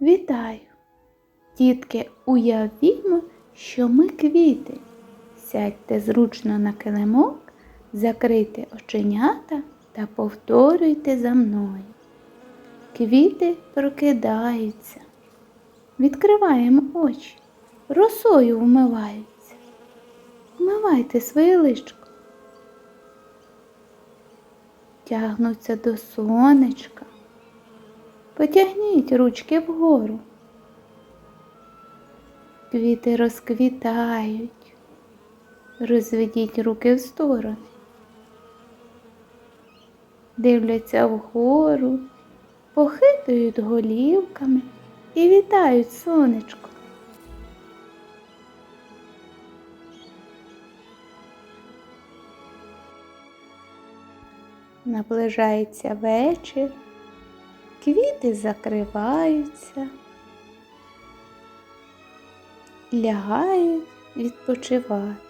Вітаю! Дітки, уявімо, що ми квіти. Сядьте зручно на килимок, закрийте оченята та повторюйте за мною. Квіти прокидаються. Відкриваємо очі, росою вмиваються. Вмивайте своє личко. Тягнуться до сонечка. Потягніть ручки вгору. Квіти розквітають. Розведіть руки в сторони. Дивляться вгору, похитують голівками і вітають сонечко. Наближається вечір, квіти закриваються, лягають відпочивати.